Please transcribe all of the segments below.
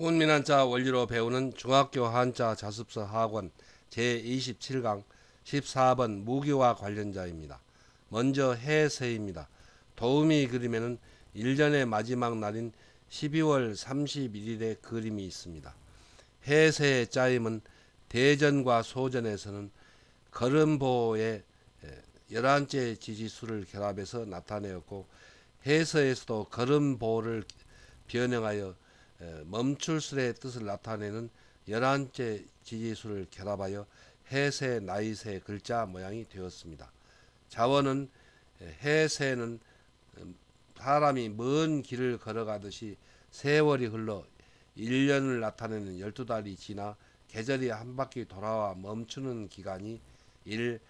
훈민 한자 원리로 배우는 중학교 한자 자습서 학원 제27강 14번 무기와 관련자입니다. 먼저 해세입니다. 도우미 그림에는 1년의 마지막 날인 12월 31일의 그림이 있습니다. 해세의 짜임은 대전과 소전에서는 걸음보의 열한째 지지수를 결합해서 나타내었고 해서에서도 걸음보를 변형하여 멈출술의 뜻을 나타내는 열한째 지지수를 결합하여 해세 나이세 글자 모양이 되었습니다. 자원은 해세는 음, 사람이 먼 길을 걸어가듯이 세월이 흘러 1년을 나타내는 12달이 지나 계절이 한 바퀴 돌아와 멈추는 기간이 1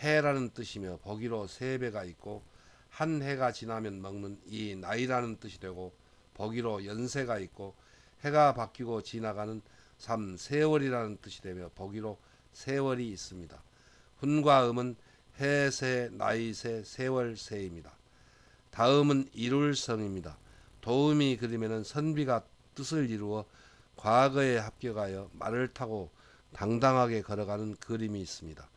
해라는 뜻이며 보기로 세 배가 있고 한 해가 지나면 먹는 이 나이라는 뜻이 되고 보기로 연세가 있고 해가 바뀌고 지나가는 3 세월이라는 뜻이 되며 보기로 세월이 있습니다. 훈과 음은 해세, 나이세, 세월세입니다. 다음은 이룰성입니다. 도움이 그림에는 선비가 뜻을 이루어 과거에 합격하여 말을 타고 당당하게 걸어가는 그림이 있습니다.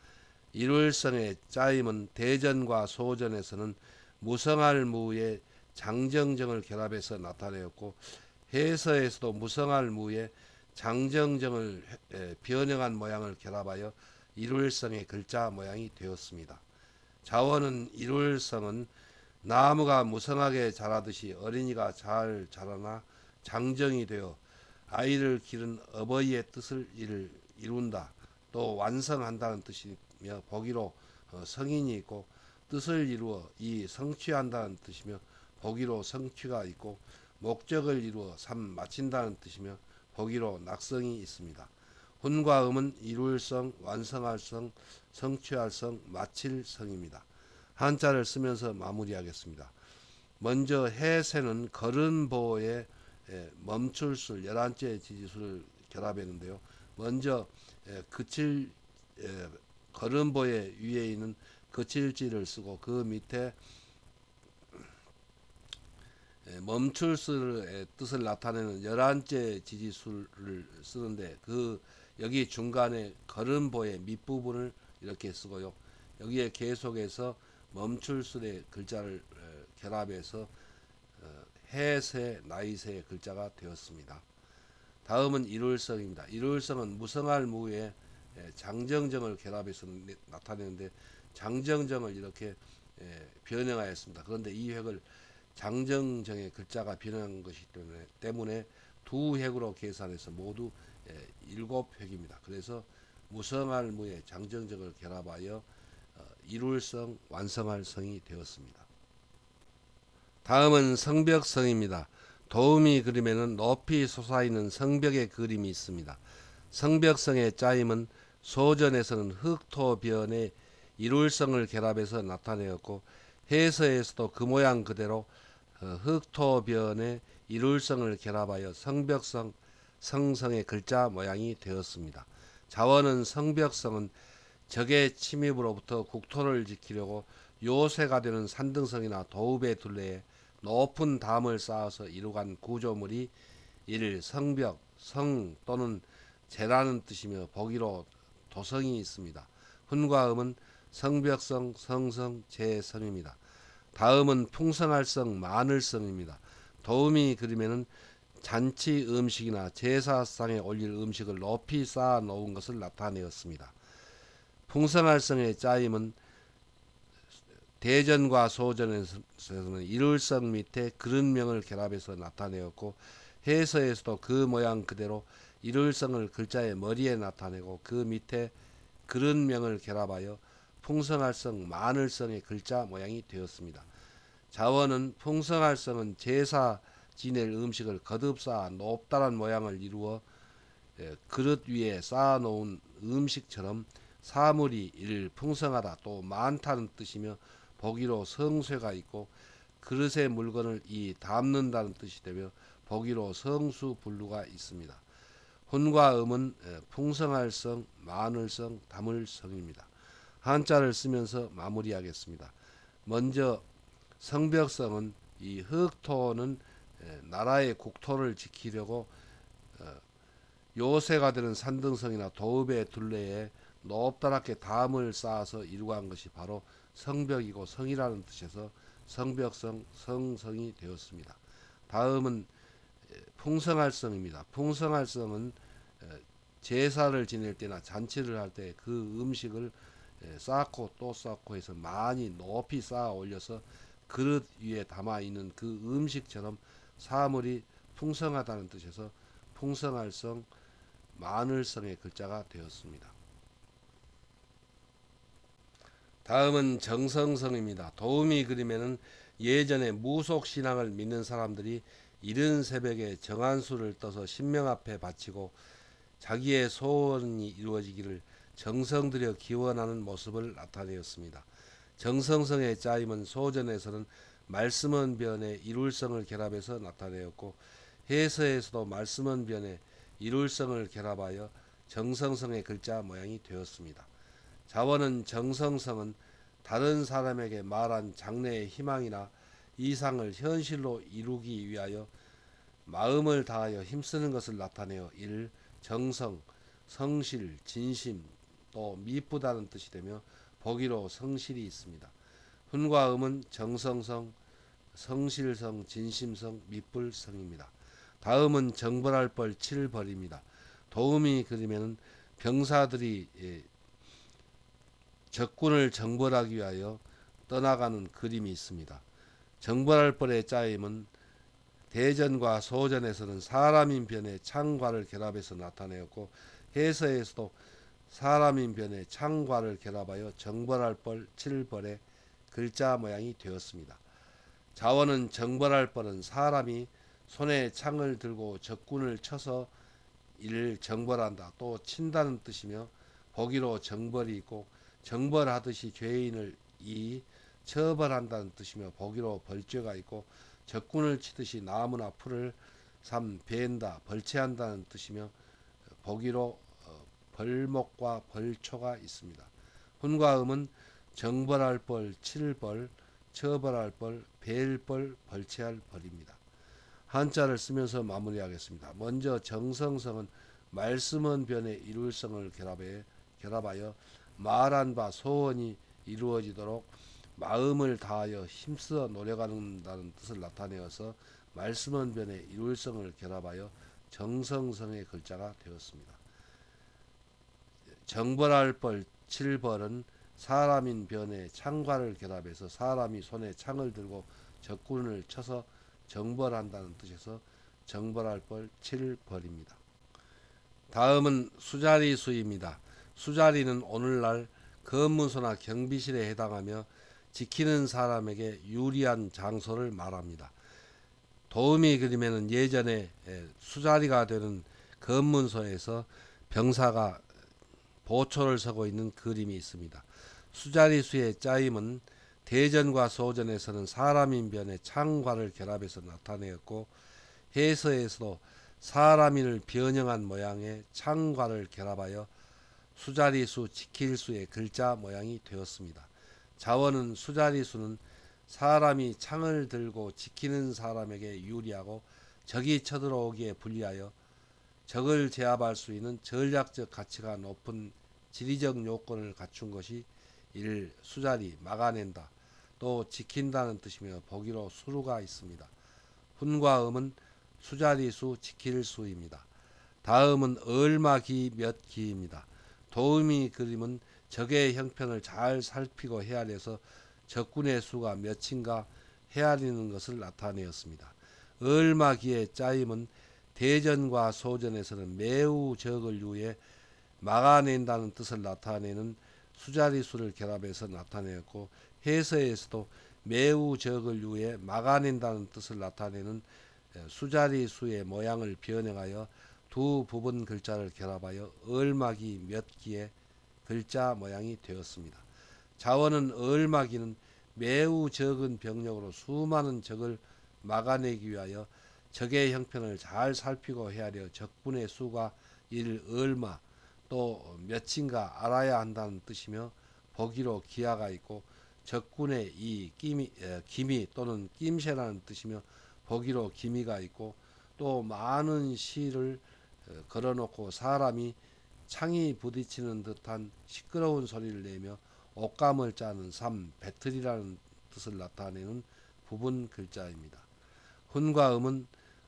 일월성의 짜임은 대전과 소전에서는 무성할 무의 장정정을 결합해서 나타내었고 해서에서도 무성할 무의 장정정을 변형한 모양을 결합하여 일월성의 글자 모양이 되었습니다. 자원은 일월성은 나무가 무성하게 자라듯이 어린이가 잘 자라나 장정이 되어 아이를 기른 어버이의 뜻을 이룬다. 또 완성한다는 뜻이며 보기로 어, 성인이 있고 뜻을 이루어 이 성취한다는 뜻이며 보기로 성취가 있고 목적을 이루어 삶 마친다는 뜻이며 보기로 낙성이 있습니다. 혼과 음은 이룰 성, 완성할 성, 성취할 성, 마칠 성입니다. 한자를 쓰면서 마무리하겠습니다. 먼저 해세는 걸음보의 멈출술, 열한째 지지수를 결합했는데요. 먼저 그칠 걸음보의 위에 있는 거칠지를 쓰고 그 밑에 멈출수의 뜻을 나타내는 열한째 지지수를 쓰는데 그 여기 중간에 걸음보의 밑부분을 이렇게 쓰고요. 여기에 계속해서 멈출술의 글자를 결합해서 어, 해세, 나이세 글자가 되었습니다. 다음은 일월성입니다. 일월성은 무성할 무에 장정정을 결합해서 나타내는데 장정정을 이렇게 변형하였습니다. 그런데 이 획을 장정정의 글자가 변형한 것이기 때문에, 때문에 두 획으로 계산해서 모두 일곱 획입니다. 그래서 무성할 무에 장정정을 결합하여 어, 일월성 완성할 성이 되었습니다. 다음은 성벽성입니다. 도우미 그림에는 높이 솟아있는 성벽의 그림이 있습니다. 성벽성의 짜임은 소전에서는 흑토변의 일울성을 결합해서 나타내었고 해서에서도 그 모양 그대로 어, 흑토변의 일울성을 결합하여 성벽성, 성성의 글자 모양이 되었습니다. 자원은 성벽성은 적의 침입으로부터 국토를 지키려고 요새가 되는 산등성이나 도읍의 둘레에 높은 담을 쌓아서 이루간 구조물이 일 성벽, 성 또는 재라는 뜻이며 보기로 도성이 있습니다. 훈과 음은 성벽성, 성성, 재성입니다. 다음은 풍성할성, 마늘성입니다. 도움이 그림에는 잔치 음식이나 제사상에 올릴 음식을 높이 쌓아 놓은 것을 나타내었습니다. 풍성할성의 짜임은 대전과 소전에서는 일울성 밑에 그릇명을 결합해서 나타내었고 해서에서도 그 모양 그대로 일울성을 글자의 머리에 나타내고 그 밑에 그릇명을 결합하여 풍성할성 마늘성의 글자 모양이 되었습니다. 자원은 풍성할성은 제사 지낼 음식을 거듭 쌓아 높다란 모양을 이루어 예, 그릇 위에 쌓아 놓은 음식처럼 사물이 일 풍성하다 또 많다는 뜻이며 보기로 성쇠가 있고 그릇의 물건을 이 담는다는 뜻이 되며 보기로 성수분류가 있습니다. 혼과 음은 풍성할 성, 많을 성, 담을 성입니다. 한자를 쓰면서 마무리하겠습니다. 먼저 성벽성은 이 흑토는 나라의 국토를 지키려고 어, 요새가 되는 산등성이나 도읍의 둘레에 높다랗게 담을 쌓아서 이루어간 것이 바로 성벽이고 성이라는 뜻에서 성벽성, 성성이 되었습니다. 다음은 풍성할 성입니다. 풍성할 성은 제사를 지낼 때나 잔치를 할 때 그 음식을 쌓고 또 쌓고 해서 많이 높이 쌓아 올려서 그릇 위에 담아 있는 그 음식처럼 사물이 풍성하다는 뜻에서 풍성할 성, 마늘성의 글자가 되었습니다. 다음은 정성성입니다. 도우미 그림에는 예전에 무속 신앙을 믿는 사람들이 이른 새벽에 정한수를 떠서 신명 앞에 바치고 자기의 소원이 이루어지기를 정성 들여 기원하는 모습을 나타내었습니다. 정성성의 짜임은 소전에서는 말씀은 변에 이룰성을 결합해서 나타내었고 해서에서도 말씀은 변에 이룰성을 결합하여 정성성의 글자 모양이 되었습니다. 자원은 정성성은 다른 사람에게 말한 장래의 희망이나 이상을 현실로 이루기 위하여 마음을 다하여 힘쓰는 것을 나타내어 일 정성, 성실, 진심 또 미쁘다는 뜻이 되며 보기로 성실이 있습니다. 훈과 음은 정성성, 성실성, 진심성, 미뿔성입니다. 다음은 정벌할 벌 7벌입니다. 도움이 그림에는 병사들이 예, 적군을 정벌하기 위하여 떠나가는 그림이 있습니다. 정벌할 벌의 짜임은 대전과 소전에서는 사람인 변에 창과를 결합해서 나타내었고 해서에서도 사람인 변에 창과를 결합하여 정벌할 벌 7벌의 글자 모양이 되었습니다. 자원은 정벌할 벌은 사람이 손에 창을 들고 적군을 쳐서 이를 정벌한다 또 친다는 뜻이며 보기로 정벌이 있고 정벌하듯이 죄인을 이 처벌한다는 뜻이며 보기로 벌죄가 있고 적군을 치듯이 나무나 풀을 삼 벤다 벌채한다는 뜻이며 보기로 어, 벌목과 벌초가 있습니다. 훈과 음은 정벌할 벌, 칠벌, 처벌할 벌, 벨벌, 벌채할 벌입니다. 한자를 쓰면서 마무리하겠습니다. 먼저 정성성은 말씀은 변에 이룰성을 결합해, 결합하여 말한 바 소원이 이루어지도록 마음을 다하여 힘써 노력한다는 뜻을 나타내어서 말씀은 변에 이룰성을 결합하여 정성성의 글자가 되었습니다. 정벌할 벌, 칠벌은 사람인 변에 창과를 결합해서 사람이 손에 창을 들고 적군을 쳐서 정벌한다는 뜻에서 정벌할 벌 7벌입니다. 다음은 수자리 수입니다. 수자리는 오늘날 검문소나 경비실에 해당하며 지키는 사람에게 유리한 장소를 말합니다. 도우미 그림에는 예전에 수자리가 되는 검문소에서 병사가 보초를 서고 있는 그림이 있습니다. 수자리수의 짜임은 대전과 소전에서는 사람 인 변에 창과를 결합해서 나타내었고 해서에서도 사람인을 변형한 모양의 창과를 결합하여 수자리수 지킬수의 글자 모양이 되었습니다. 자원은 수자리수는 사람이 창을 들고 지키는 사람에게 유리하고 적이 쳐들어오기에 불리하여 적을 제압할 수 있는 전략적 가치가 높은 지리적 요건을 갖춘 것이 이를 수자리 막아낸다 또 지킨다는 뜻이며 보기로 수루가 있습니다. 훈과 음은 수자리수 지킬 수입니다. 다음은 얼마기 몇 기입니다. 도우미 그림은 적의 형편을 잘 살피고 헤아려서 적군의 수가 몇인가 헤아리는 것을 나타내었습니다. 얼마기의 짜임은 대전과 소전에서는 매우 적을 유해 막아낸다는 뜻을 나타내는 수자리수를 결합해서 나타내었고 해서에서도 매우 적을 유해 막아낸다는 뜻을 나타내는 수자리수의 모양을 변형하여 두 부분 글자를 결합하여 얼마기 몇 기의 글자 모양이 되었습니다. 자원은 얼마기는 매우 적은 병력으로 수많은 적을 막아내기 위하여 적의 형편을 잘 살피고 헤아려 적군의 수가 이를 얼마 또 몇인가 알아야 한다는 뜻이며 보기로 기하가 있고 적군의 이 끼미, 에, 기미 또는 낌새라는 뜻이며 보기로 기미가 있고 또 많은 시를 어, 걸어놓고 사람이 창이 부딪히는 듯한 시끄러운 소리를 내며 옷감을 짜는 삶, 배틀이라는 뜻을 나타내는 부분 글자입니다. 훈과 음은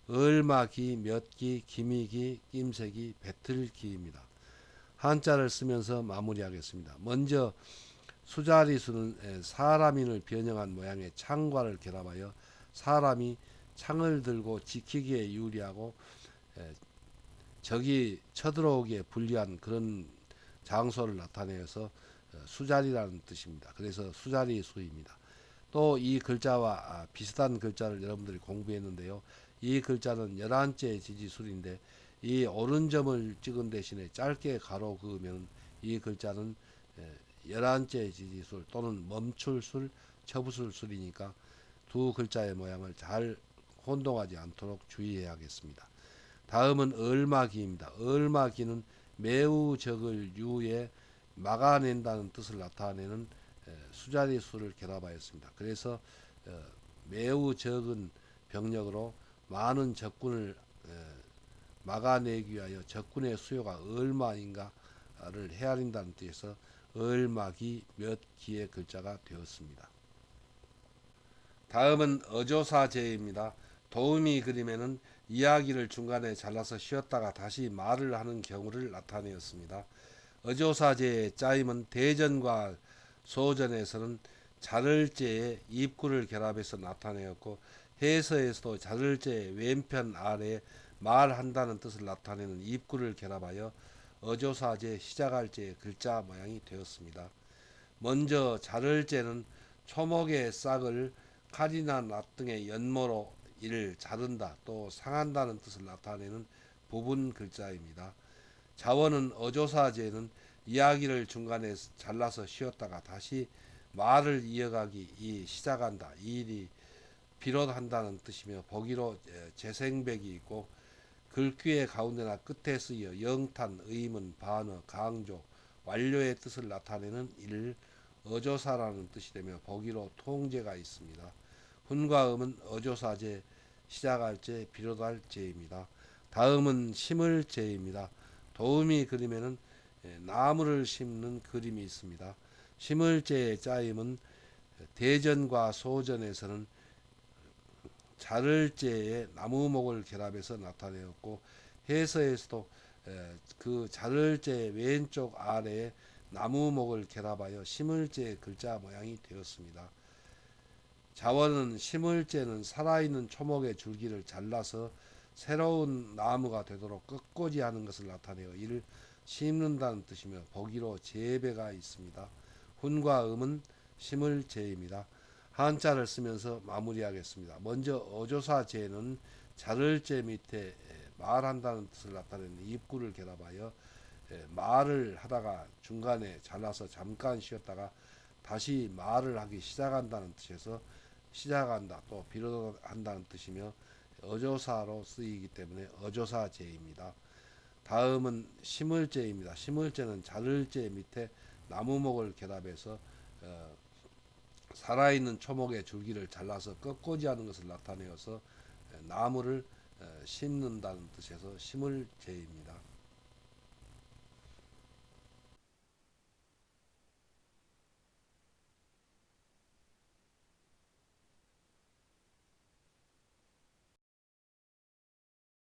얼마기, 몇기, 기미기, 낌새기, 배틀기입니다. 한자를 쓰면서 마무리하겠습니다. 먼저 수자리수는 에, 사람인을 변형한 모양의 창과를 결합하여 사람이 창을 들고 지키기에 유리하고 에, 적이 쳐들어오기에 불리한 그런 장소를 나타내어서 어, 수자리라는 뜻입니다. 그래서 수자리 수입니다. 또 이 글자와 아, 비슷한 글자를 여러분들이 공부했는데요. 이 글자는 열한째 지지술인데 이 오른점을 찍은 대신에 짧게 가로 그으면 이 글자는 에, 열한째 지지술 또는 멈출술, 처부술술이니까 두 글자의 모양을 잘 혼동하지 않도록 주의해야겠습니다. 다음은 얼마기입니다. 얼마기는 매우 적을 유에 막아낸다는 뜻을 나타내는 에, 수자리 수를 결합하였습니다. 그래서 어, 매우 적은 병력으로 많은 적군을 에, 막아내기 위하여 적군의 수요가 얼마인가를 헤아린다는 뜻에서 얼마기 몇 기의 글자가 되었습니다. 다음은 어조사제입니다. 도우미 그림에는 이야기를 중간에 잘라서 쉬었다가 다시 말을 하는 경우를 나타내었습니다. 어조사제의 짜임은 대전과 소전에서는 자를제의 입구를 결합해서 나타내었고 해서에서도 자를제의 왼편 아래 말한다는 뜻을 나타내는 입구를 결합하여 어조사제 시작할 제의 글자 모양이 되었습니다. 먼저 자를제는 초목의 싹을 칼이나 낫 등의 연모로 이를 자른다 또 상한다는 뜻을 나타내는 부분 글자입니다. 자원은 어조사제는 이야기를 중간에 잘라서 쉬었다가 다시 말을 이어가기 이 시작한다 이 일이 비롯한다는 뜻이며 보기로 재생백이 있고 글귀의 가운데나 끝에 쓰여 영탄, 의문, 반어, 강조, 완료의 뜻을 나타내는 이를 어조사라는 뜻이 되며 보기로 통제가 있습니다. 훈과 음은 어조사제 시작할 제 비롯할 제입니다. 다음은 심을 제입니다. 도우미 그림에는 나무를 심는 그림이 있습니다. 심을 제의 짜임은 대전과 소전에서는 자를제에 나무목을 결합해서 나타내었고 해서에서도 그 자를제 왼쪽 아래에 나무목을 결합하여 심을제 글자 모양이 되었습니다. 자원은 심을제는 살아있는 초목의 줄기를 잘라서 새로운 나무가 되도록 끝꽂이 하는 것을 나타내어 이를 심는다는 뜻이며 보기로 재배가 있습니다. 훈과 음은 심을제입니다. 한자를 쓰면서 마무리하겠습니다. 먼저 어조사제는 자를제 밑에 말한다는 뜻을 나타내는 입구를 결합하여 말을 하다가 중간에 잘라서 잠깐 쉬었다가 다시 말을 하기 시작한다는 뜻에서 시작한다 또 비롯한다는 뜻이며 어조사로 쓰이기 때문에 어조사제입니다. 다음은 심을제입니다. 심을제는 자를제 밑에 나무목을 결합해서 어, 살아있는 초목의 줄기를 잘라서 꺾고지 하는 것을 나타내어서 나무를 심는다는 뜻에서 심을 제입니다.